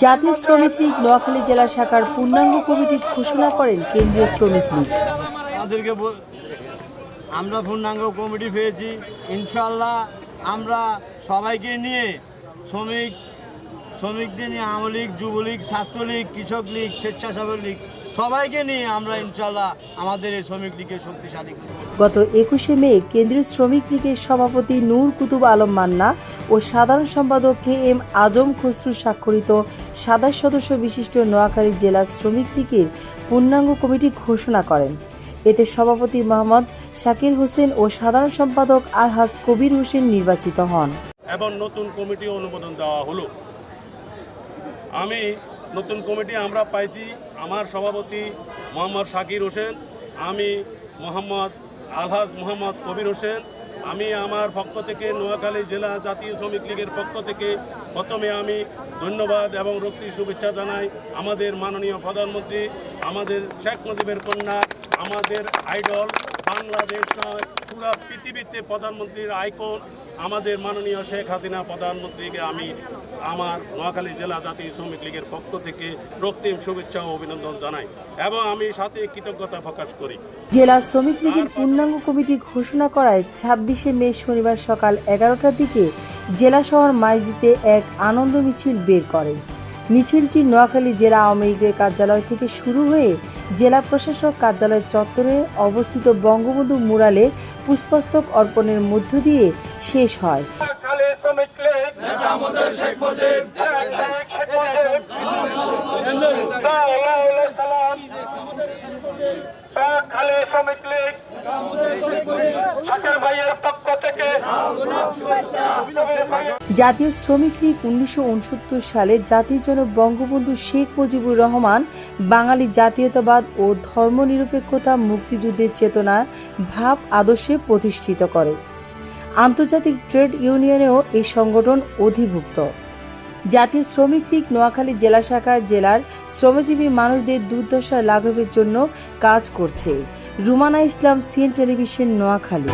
জাতীয় শ্রমিক লীগ নোয়াখালী জেলা শাখার পূর্ণাঙ্গ কমিটি ঘোষণা করেন কেন্দ্রীয় শ্রমিক লীগ। আমাদেরকে আমরা পূর্ণাঙ্গ কমিটি পেয়েছি। ইনশাল্লাহ আমরা সবাইকে নিয়ে শ্রমিক, শ্রমিকদের নিয়ে আওয়ামী লীগ, যুবলীগ, ছাত্রলীগ, কৃষক লীগ, স্বেচ্ছাসেবক লীগ সবাইকে নিয়ে আমরা ইনশাল্লাহ আমাদের এই শ্রমিক লীগকে শক্তিশালী গত একুশে মে কেন্দ্রীয় শ্রমিক লীগের সভাপতি নূর কুতুব আলম মান্না ও সাধারণ সম্পাদক কে এম আজম খসরু স্বাক্ষরিত সাতাশ সদস্য বিশিষ্ট নোয়াখালী জেলা শ্রমিক লীগের পূর্ণাঙ্গ কমিটি ঘোষণা করেন। এতে সভাপতি মোহাম্মদ শাকির হোসেন ও সাধারণ সম্পাদক আলহাজ কবির হোসেন নির্বাচিত হন। এবং নতুন কমিটি অনুমোদন দেওয়া হলো। আমি নতুন কমিটি আমরা পাইছি, আমার সভাপতি মোহাম্মদ শাকির হোসেন, আমি মোহাম্মদ আলহাজ মোহাম্মদ কবির হোসেন, আমি আমার পক্ষ থেকে নোয়াখালী জেলা জাতীয় শ্রমিক লীগের পক্ষ থেকে প্রথমে আমি ধন্যবাদ এবং রক্তি শুভেচ্ছা জানাই আমাদের মাননীয় প্রধানমন্ত্রী, আমাদের শেখ মুজিবের কন্যা, আমাদের আইডল বাংলাদেশ নয়, পুরো পৃথিবীতে প্রধানমন্ত্রীর আইকন আমাদের মাননীয় শেখ হাসিনা প্রধানমন্ত্রীকে আমি আমার নোয়াখালী জেলা জাতীয় শ্রমিক লীগের পক্ষ থেকে রক্তিম শুভেচ্ছা ও অভিনন্দন জানাই এবং আমি সাথে কৃতজ্ঞতা প্রকাশ করি। জেলা শ্রমিক লীগের পূর্ণাঙ্গ কমিটি ঘোষণা করায় ছাব্বিশে মে শনিবার সকাল এগারোটার দিকে জেলা শহর মাইদিতে এক আনন্দ মিছিল বের করে। মিছিলটি নোয়াখালী জেলা আওয়ামী লীগের কার্যালয় থেকে শুরু হয়ে জেলা প্রশাসক কার্যালয় চত্বরে অবস্থিত বঙ্গবন্ধু মুরালে পুষ্পস্তক অর্পণের মধ্য দিয়ে শেষ হয় পক্ষ থেকে জাতীয় শ্রমিক লীগ উনিশশো উনসত্তর সালে জাতির জনক বঙ্গবন্ধু শেখ মুজিবুর রহমান, বাঙালি জাতীয়তাবাদ ও ধর্মনিরপেক্ষতা মুক্তিযুদ্ধের চেতনা ভাব আদর্শে প্রতিষ্ঠিত করে। আন্তর্জাতিক ট্রেড ইউনিয়নেও এই সংগঠন অধিভুক্ত। জাতীয় শ্রমিক লীগ নোয়াখালী জেলা শাখা জেলার শ্রমজীবী মানুষদের দুর্দশা লাঘবের জন্য কাজ করছে। Rumana Islam, CN television, Noakhali.